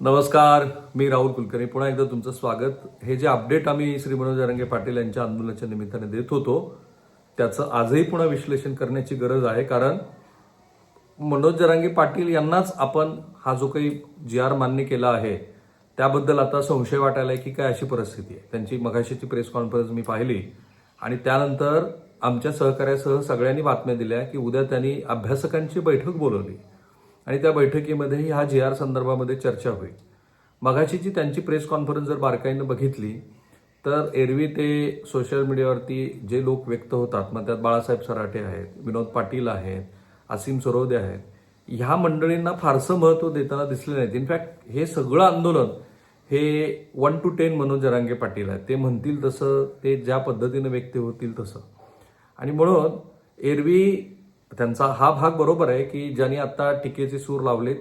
नमस्कार मी राहुल कुलकर्णी. पुन्हा एकदा तुमचं स्वागत. हे जे अपडेट आम्ही श्री मनोज रंगे पाटील यांच्या आंदोलनाच्या निमित्ताने देत होतो त्याचं आजही पुन्हा विश्लेषण करण्याची गरज आहे कारण मनोज जरांगे पाटील यांनाच आपण हा जो काही जी आर मान्य केला आहे त्याबद्दल आता संशय वाटायला आहे की काय अशी परिस्थिती आहे. त्यांची मघाशीची प्रेस कॉन्फरन्स मी पाहिली आणि त्यानंतर आमच्या सहकार्यासह सगळ्यांनी बातम्या दिल्या की उद्या त्यांनी अभ्यासकांची बैठक बोलवली. आणि त्या बैठकीमध्ये ह्या जी आर संदर्भामध्ये चर्चा होईल. मगाशीची जी त्यांची प्रेस कॉन्फरन्स जर बारकाईनं बघितली तर एरवी ते सोशल मीडियावरती जे लोक व्यक्त होतात मग त्यात बाळासाहेब सराटे आहेत विनोद पाटील आहेत असीम सरोदे आहेत ह्या मंडळींना फारसं महत्त्व देताना दिसले नाहीत. इनफॅक्ट हे सगळं आंदोलन हे one two ten Manoj Jarange Patil आहेत. ते म्हणतील तसं ते ज्या पद्धतीनं व्यक्त होतील तसं. आणि म्हणून एरवी त्यांचा हा भाग बरोबर आहे की ज्यांनी आत्ता टीकेचे सूर लावलेत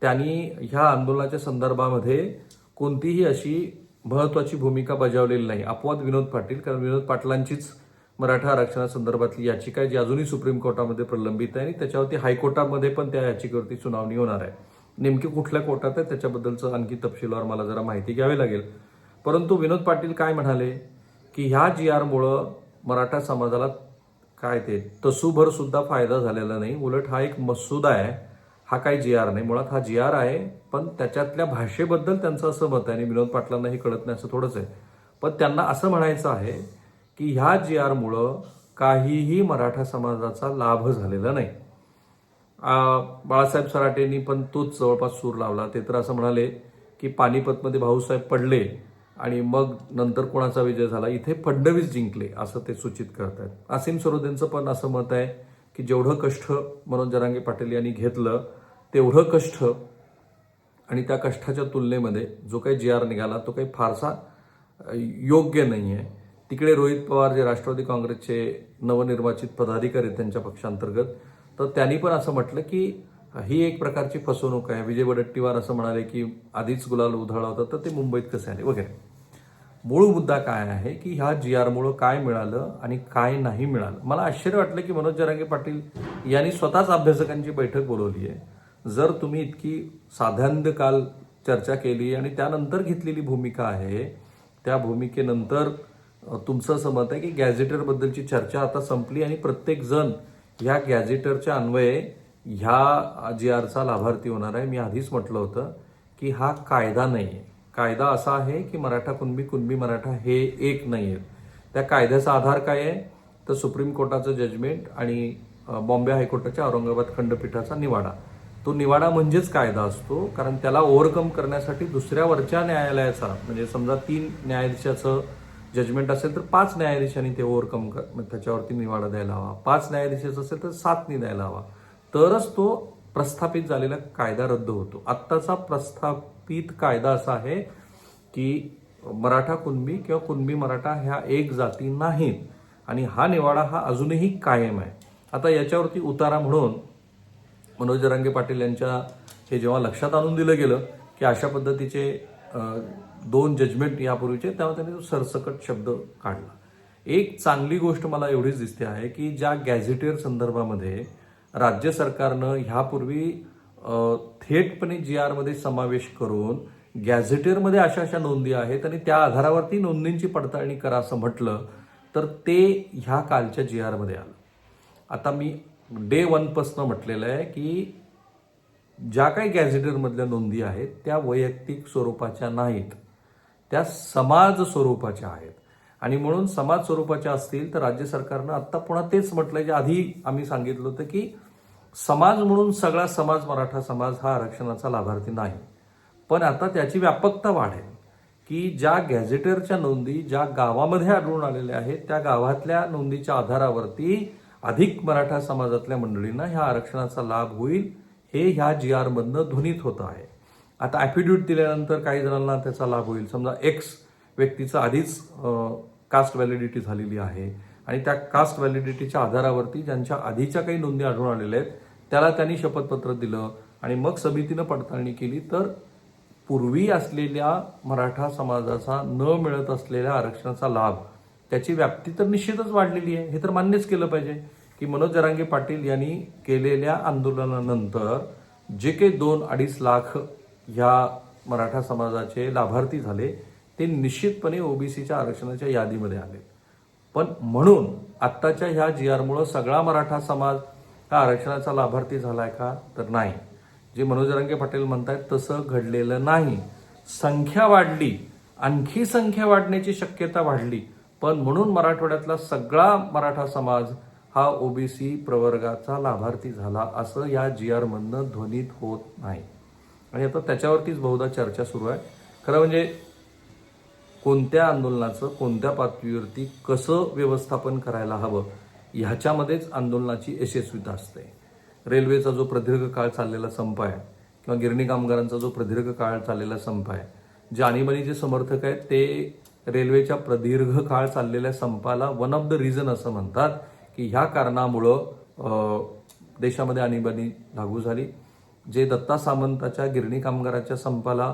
त्यांनी ह्या आंदोलनाच्या संदर्भामध्ये कोणतीही अशी महत्त्वाची भूमिका बजावलेली नाही. अपवाद विनोद पाटील कारण विनोद पाटलांचीच मराठा आरक्षणासंदर्भातली याचिका आहे जी अजूनही सुप्रीम कोर्टामध्ये प्रलंबित आहे आणि त्याच्यावरती हायकोर्टामध्ये पण त्या याचिकेवरती सुनावणी होणार आहे. नेमकी कुठल्या कोर्टात आहे त्याच्याबद्दलचं आणखी तपशीलवार मला जरा माहिती घ्यावी लागेल. परंतु विनोद पाटील काय म्हणाले? की ह्या जी आरमुळं मराठा समाजाला काय ते? तसूभर सुद्धा फायदा झालेला नाही. उलट हा एक मसुदा आहे. हा काय जी आर नाही. मुळात हा जी आर आहे पण त्याच्यातल्या भाषेबद्दल त्यांचं असं मत आहे आणि विनोद पाटलांना हे कळत नाही असं थोडंच आहे. पण त्यांना असं म्हणायचं आहे की ह्या जी आरमुळं काहीही मराठा समाजाचा लाभ झालेला नाही. बाळासाहेब सराटेंनी पण तोच जवळपास सूर लावला. ते तर असं म्हणाले की पानिपतमध्ये भाऊसाहेब पडले आणि मग नंतर कोणाचा विजय झाला? इथे फडणवीस जिंकले असं ते सूचित करत आहेत असीम सरोदेंचं पण असं मत आहे की जेवढं कष्ट मनोज जरांगे पाटील यांनी घेतलं तेवढं कष्ट आणि त्या कष्टाच्या तुलनेमध्ये जो काही जी आर निघाला तो काही फारसा योग्य नाही आहे तिकडे रोहित पवार जे राष्ट्रवादी काँग्रेसचे नवनिर्वाचित पदाधिकारी आहेत त्यांच्या पक्षांतर्गत तर त्यांनी पण असं म्हटलं की ही एक प्रकारची फसवणूक आहे. विजय वडट्टीवार असं म्हणाले की आधीच गुलाल उधळला होता तर ते मुंबईत कसे आले? वगैरे. मूळ मुद्दा काय आहे की ह्या जी आरमुळं काय मिळालं आणि काय नाही मिळालं? मला आश्चर्य वाटलं की मनोज जरांगे पाटील यांनी स्वतःच अभ्यासकांची बैठक बोलवली आहे. जर तुम्ही इतकी साधान्य काल चर्चा केली आणि त्यानंतर घेतलेली भूमिका आहे त्या भूमिकेनंतर तुमचं असं मत आहे की गॅझेटरबद्दलची चर्चा आता संपली आणि प्रत्येक जण ह्या गॅझेटरच्या अन्वये ह्या जी आरचा लाभार्थी होणार आहे. मी आधीच म्हटलं होतं की हा कायदा नाही आहे कायदा असा आहे की मराठा कुणबी कुणबी मराठा हे एक नाही आहेत त्या कायद्याचा आधार काय आहे? तर सुप्रीम कोर्टाचं जजमेंट आणि बॉम्बे हायकोर्टाच्या औरंगाबाद खंडपीठाचा निवाडा. तो निवाडा म्हणजेच कायदा असतो कारण त्याला ओव्हरकम करण्यासाठी दुसऱ्या वरच्या न्यायालयाचा म्हणजे समजा तीन न्यायाधीशाचं जजमेंट असेल तर पाच न्यायाधीशांनी ते ओव्हरकम कर त्याच्यावरती निवाडा द्यायला हवा. पाच न्यायाधीशाचं असेल तर सातनी द्यायला हवा. तरच तो प्रस्थापित झालेला कायदा रद्द होतो. आत्ताचा प्रस्थापित कायदा असा आहे की मराठा कुणबी किंवा कुणबी मराठा ह्या एक जाती नाहीत. आणि हा निवाडा हा अजूनही कायम आहे. आता याच्यावरती उतारा म्हणून मनोज जरांगे पाटील यांच्या हे जेव्हा लक्षात आणून दिलं गेलं की अशा पद्धतीचे दोन जजमेंट यापूर्वीचे तेव्हा त्यांनी तो सरसकट शब्द काढला. एक चांगली गोष्ट मला एवढीच दिसते आहे की ज्या गॅझेटियर संदर्भामध्ये राज्य सरकारनं ह्यापूर्वी थेटपणे जी आरमध्ये समावेश करून गॅझेटियरमध्ये अशा अशा नोंदी आहेत आणि त्या आधारावरती नोंदींची पडताळणी करा असं म्हटलं तर ते ह्या कालच्या जी आरमध्ये आलं. आता मी डे वनपासनं म्हटलेलं आहे की ज्या काही गॅझेटरमधल्या नोंदी आहेत त्या वैयक्तिक स्वरूपाच्या नाहीत. त्या समाज स्वरूपाच्या आहेत. आणि म्हणून समाज स्वरूपाच्या असतील तर राज्य सरकारनं आत्ता पुन्हा तेच म्हटलंय जे आधी आम्ही सांगितलं होतं की समाज म्हणून सगळा समाज मराठा समाज हा आरक्षणाचा लाभार्थी नाही. पण आता त्याची व्यापकता वाढेल की ज्या गॅझेटरच्या नोंदी ज्या गावामध्ये आढळून आलेल्या आहेत त्या गावातल्या नोंदीच्या आधारावरती अधिक मराठा समाजातल्या मंडळींना ह्या आरक्षणाचा लाभ होईल हे ह्या जी आरमधनं ध्वनीत होत आहे. आता ॲफिड्यूट दिल्यानंतर काही जणांना त्याचा लाभ होईल. समजा एक्स व्यक्तीचं आधीच कास्ट व्हॅलिडिटी झालेली आहे. आणि त्या कास्ट व्हॅलिडिटीच्या आधारावरती ज्यांच्या आधीच्या काही नोंदी आढळून आलेल्या आहेत त्याला त्यांनी शपथपत्र दिलं आणि मग समितीनं पडताळणी केली. तर पूर्वी असलेल्या मराठा समाजाचा न मिळत असलेल्या आरक्षणाचा लाभ त्याची व्याप्ती तर निश्चितच वाढलेली आहे. हे तर मान्यच केलं पाहिजे की मनोज जरांगे पाटील यांनी केलेल्या आंदोलनानंतर जे काही दोन अडीच लाख ह्या मराठा समाजाचे लाभार्थी झाले ते निश्चितपणे ओबीसीच्या आरक्षणाच्या यादीमध्ये आले. पण म्हणून आत्ताच्या ह्या जी आरमुळं सगळा मराठा समाज हा आरक्षणाचा लाभार्थी झाला आहे का? तर नाही. जे मनोज रंगे पाटील म्हणतायत तसं घडलेलं नाही. संख्या वाढली. आणखी संख्या वाढण्याची शक्यता वाढली. पण म्हणून मराठवाड्यातला सगळा मराठा समाज हा ओबीसी प्रवर्गाचा लाभार्थी झाला असं या जी आरमधनं ध्वनित ध्वनीत होत नाही. आणि आता त्याच्यावरतीच बहुधा चर्चा सुरू आहे. खरं म्हणजे कोणत्या आंदोलनाचं कोणत्या पातळीवरती कसं व्यवस्थापन करायला हवं ह्याच्यामध्येच आंदोलनाची यशस्वीता असते. रेल्वेचा जो प्रदीर्घ काळ चाललेला संप आहे किंवा गिरणी कामगारांचा जो प्रदीर्घ काळ चाललेला संप आहे जे आणीबाणी जे समर्थक आहेत ते रेल्वेच्या प्रदीर्घ काळ चाललेल्या संपाला वन ऑफ द रिझन असं म्हणतात की ह्या कारणामुळं देशामध्ये आणीबाणी लागू झाली. जे दत्ता सामंताच्या गिरणी कामगाराच्या संपाला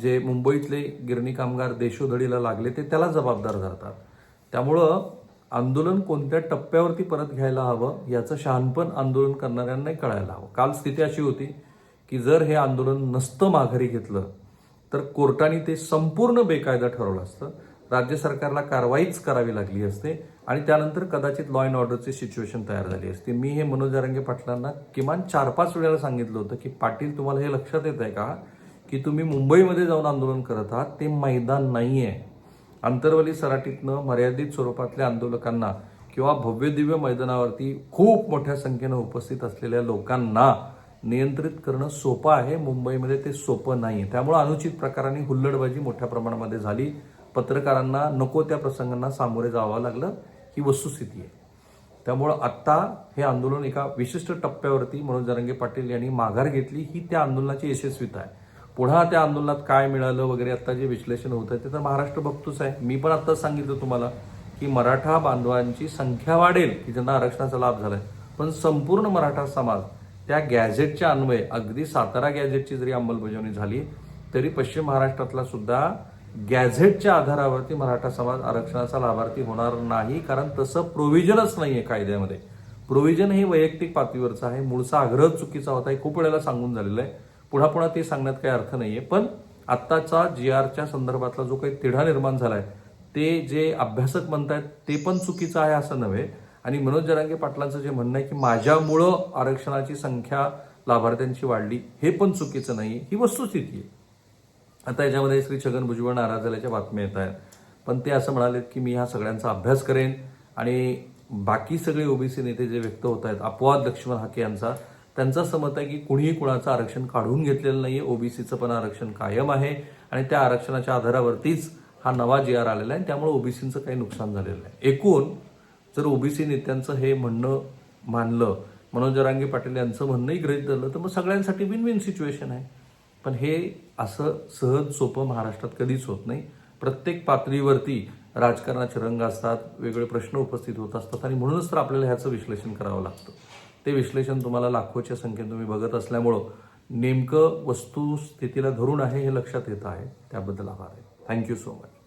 जे मुंबईतले गिरणी कामगार देशोधडीला लागले ते त्याला जबाबदार धरतात. त्यामुळं आंदोलन कोणत्या टप्प्यावरती परत घ्यायला हवं याचं शहाणपण आंदोलन करणाऱ्यांनाही कळायला हवं. काल स्थिती अशी होती की जर हे आंदोलन नसतं माघारी घेतलं तर कोर्टाने ते संपूर्ण बेकायदा ठरवलं असतं. राज्य सरकारला कारवाईच करावी लागली असते आणि त्यानंतर कदाचित लॉ अँड ऑर्डरची सिच्युएशन तयार झाली असती. मी हे मनोज अरंगे पाटलांना किमान चार पाच वेळेला सांगितलं होतं की पाटील तुम्हाला हे लक्षात येत आहे का? की तुम्ही मुंबईमध्ये जाऊन आंदोलन करत आहात ते मैदान नाही आहे आंतरवली सराटीतनं मर्यादित स्वरूपातल्या आंदोलकांना किंवा भव्यदिव्य मैदानावरती खूप मोठ्या संख्येनं उपस्थित असलेल्या लोकांना नियंत्रित करणं सोपं आहे. मुंबईमध्ये ते सोपं नाही त्यामुळे अनुचित प्रकारांनी हुल्लडबाजी मोठ्या प्रमाणामध्ये झाली. पत्रकारांना नको त्या प्रसंगांना सामोरे जावं लागलं. ही वस्तुस्थिती आहे. त्यामुळं आत्ता हे आंदोलन एका विशिष्ट टप्प्यावरती मनोज जरंगे पाटील यांनी माघार घेतली. ही त्या आंदोलनाची यशस्वीता आहे. पुन्हा त्या आंदोलनात काय मिळालं वगैरे आता जे विश्लेषण होत आहे ते तर महाराष्ट्र बघतोच आहे. मी पण आत्ताच सांगितलं तुम्हाला की मराठा बांधवांची संख्या वाढेल की ज्यांना आरक्षणाचा लाभ झालाय. पण संपूर्ण मराठा समाज त्या गॅझेटच्या अन्वये अगदी सातारा गॅझेटची जरी अंमलबजावणी झाली तरी पश्चिम महाराष्ट्रातला सुद्धा गॅझेटच्या आधारावरती मराठा समाज आरक्षणाचा लाभार्थी होणार नाही कारण तसं प्रोव्हिजनच नाहीये कायद्यामध्ये. प्रोव्हिजन हे वैयक्तिक पातळीवरचं आहे. मूळचा आग्रह चुकीचा होता हे खूप वेळेला सांगून झालेलं आहे. पुन्हा पुन्हा ते सांगण्यात काही अर्थ नाही आहे पण आत्ताचा जी आरच्या संदर्भातला जो काही तिढा निर्माण झाला आहे ते जे अभ्यासक म्हणतायत ते पण चुकीचं आहे असं नव्हे. आणि मनोज जरांगे पाटलांचं जे म्हणणं आहे की माझ्यामुळं आरक्षणाची संख्या लाभार्थ्यांची वाढली हे पण चुकीचं नाही. ही वस्तुस्थिती आहे. आता याच्यामध्ये श्री छगन भुजबळ नाराज झाल्याच्या बातम्या येत आहेत. पण ते असं म्हणालेत की मी ह्या सगळ्यांचा अभ्यास करेन. आणि बाकी सगळे ओबीसी नेते जे व्यक्त होत आहेत अपवाद लक्ष्मण हाके यांचा त्यांचं असं मत आहे की कुणीही कुणाचं आरक्षण काढून घेतलेलं नाही आहे ओबीसीचं पण आरक्षण कायम आहे. आणि त्या आरक्षणाच्या आधारावरतीच हा नवा जी आर आलेला आहे. त्यामुळे ओबीसीचं काही नुकसान झालेलं आहे एकूण जर ओबीसी नेत्यांचं हे म्हणणं मानलं मनोज जरांगे पाटील यांचं म्हणणंही गृहीत धरलं तर मग सगळ्यांसाठी विन विन सिच्युएशन आहे. पण हे असं सहज सोपं महाराष्ट्रात कधीच होत नाही. प्रत्येक पातळीवरती राजकारणाचे रंग असतात वेगळे प्रश्न उपस्थित होत असतात आणि म्हणूनच तर आपल्याला ह्याचं विश्लेषण करावं लागतं. ते विश्लेषण तुम्हाला लाखोच्या संख्येने तुम्ही बघत असल्यामुळं नेमकं वस्तुस्थितीला धरून आहे हे लक्षात येत आहे. त्याबद्दल आभार आहे. Thank you so much